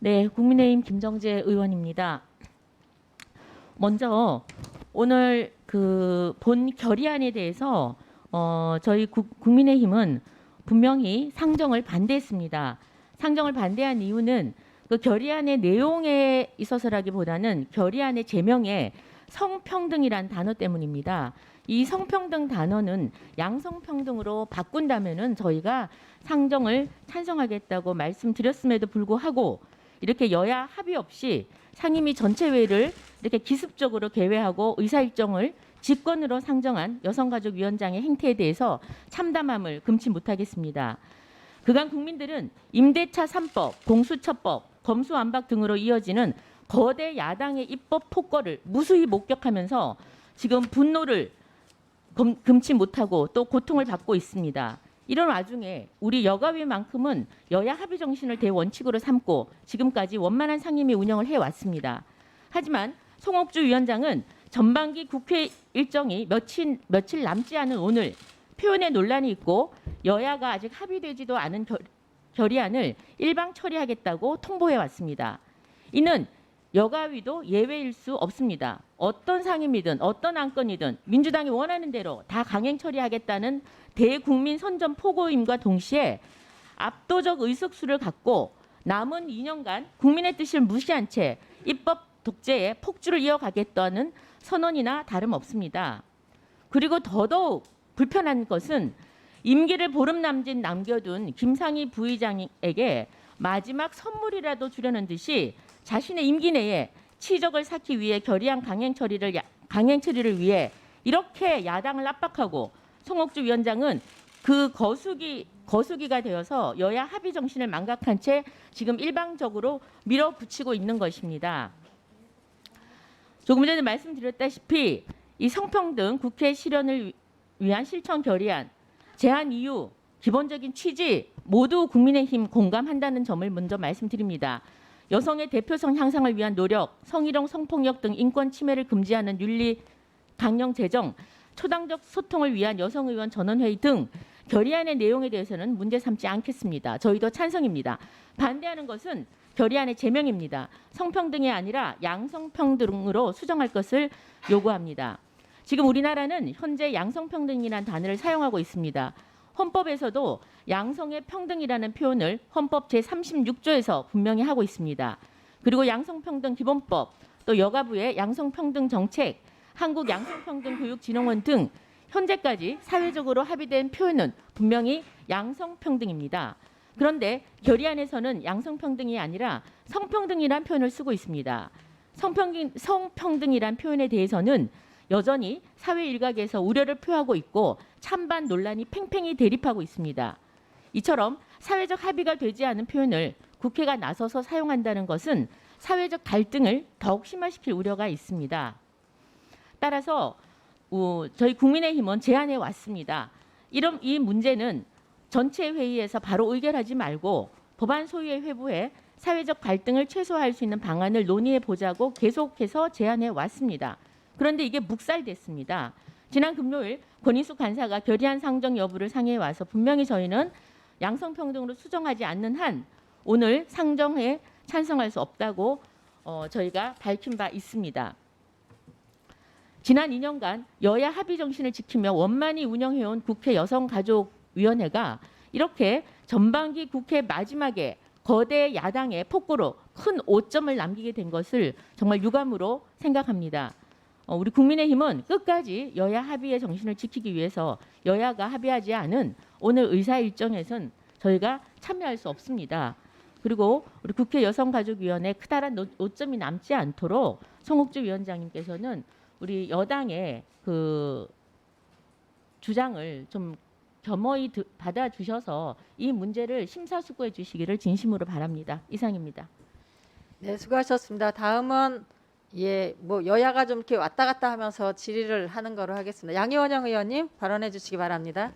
네, 국민의힘 김정재 의원입니다. 먼저 오늘 그 본 결의안에 대해서 어, 저희 국, 국민의힘은 분명히 상정을 반대했습니다. 상정을 반대한 이유는 그 결의안의 내용에 있어서라기보다는 결의안의 제명에 성평등이란 단어 때문입니다. 이 성평등 단어는 양성평등으로 바꾼다면은 저희가 상정을 찬성하겠다고 말씀드렸음에도 불구하고 이렇게 여야 합의 없이 상임위 전체 회의를 이렇게 기습적으로 개회하고 의사 일정을 직권으로 상정한 여성가족위원장의 행태에 대해서 참담함을 금치 못하겠습니다. 그간 국민들은 임대차 3법, 공수처법, 검수완박 등으로 이어지는 거대 야당의 입법 폭거를 무수히 목격하면서 지금 분노를 금, 금치 못하고 또 고통을 받고 있습니다. 이런 와중에 우리 여가위만큼은 여야 합의 정신을 대원칙으로 삼고 지금까지 원만한 상임위 운영을 해왔습니다. 하지만 송옥주 위원장은 전반기 국회 일정이 며칠, 며칠 남지 않은 오늘 표현의 논란이 있고 여야가 아직 합의되지도 않은 결, 결의안을 일방 처리하겠다고 통보해 왔습니다. 이는 여가위도 예외일 수 없습니다. 어떤 상임이든 어떤 안건이든 민주당이 원하는 대로 다 강행 처리하겠다는 대국민 선전 포고임과 동시에 압도적 의석수를 갖고 남은 2년간 국민의 뜻을 무시한 채 입법 독재에 폭주를 이어가겠다는 선언이나 다름없습니다. 그리고 더더욱 불편한 것은 임기를 보름 남짓 남겨둔 김상희 부의장에게 마지막 선물이라도 주려는 듯이 자신의 임기 내에 치적을 쌓기 위해 결의안 강행 처리를 야- 강행 처리를 위해 이렇게 야당을 압박하고 송옥주 위원장은 그 거수기 거수기가 되어서 여야 합의 정신을 망각한 채 지금 일방적으로 밀어붙이고 있는 것입니다. 조금 전에 말씀드렸다시피 이 성평등 국회 실현을 위- 위한 실천 결의안 제안 이유 기본적인 취지 모두 국민의힘 공감한다는 점을 먼저 말씀드립니다. 여성의 대표성 향상을 위한 노력, 성희롱, 성폭력 등 인권 침해를 금지하는 윤리 강령 제정, 초당적 소통을 위한 여성 의원 전원회의 등 결의안의 내용에 대해서는 문제 삼지 않겠습니다. 저희도 찬성입니다. 반대하는 것은 결의안의 제명입니다. 성평등이 아니라 양성평등으로 수정할 것을 요구합니다. 지금 우리나라는 현재 양성평등이라는 단어를 사용하고 있습니다. 헌법에서도 양성의 평등이라는 표현을 헌법 제36조에서 분명히 하고 있습니다. 그리고 양성평등 기본법, 또 여가부의 양성평등 정책, 한국 양성평등교육진흥원 등 현재까지 사회적으로 합의된 표현은 분명히 양성평등입니다. 그런데 결의안에서는 양성평등이 아니라 성평등이란 표현을 쓰고 있습니다. 성평등, 성평등이란 표현에 대해서는 여전히 사회 일각에서 우려를 표하고 있고 찬반 논란이 팽팽히 대립하고 있습니다. 이처럼 사회적 합의가 되지 않은 표현을 국회가 나서서 사용한다는 것은 사회적 갈등을 더욱 심화시킬 우려가 있습니다. 따라서 어, 저희 국민의힘은 제안해 왔습니다. 이런 이 문제는 전체 회의에서 바로 의결하지 말고 법안 소위에 회부해 사회적 갈등을 최소화할 수 있는 방안을 논의해 보자고 계속해서 제안해 왔습니다. 그런데 이게 묵살됐습니다. 지난 금요일 권인숙 간사가 결의안 상정 여부를 상의해 와서 분명히 저희는 양성평등으로 수정하지 않는 한 오늘 상정에 찬성할 수 없다고 어, 저희가 밝힌 바 있습니다. 지난 2년간 여야 합의 정신을 지키며 원만히 운영해온 국회 여성가족위원회가 이렇게 전반기 국회 마지막에 거대 야당의 폭고로 큰 오점을 남기게 된 것을 정말 유감으로 생각합니다. 어, 우리 국민의힘은 끝까지 여야 합의의 정신을 지키기 위해서 여야가 합의하지 않은 오늘 의사 일정에선 저희가 참여할 수 없습니다. 그리고 우리 국회 여성가족위원회 크다란 노- 오점이 남지 않도록 송옥주 위원장님께서는 우리 여당의 그 주장을 좀 겸허히 드- 받아주셔서 이 문제를 심사숙고해 주시기를 진심으로 바랍니다. 이상입니다. 네, 수고하셨습니다. 다음은 예, 뭐 여야가 좀 이렇게 왔다 갔다 하면서 질의를 하는 거로 하겠습니다. 양희원영 의원님 발언해 주시기 바랍니다.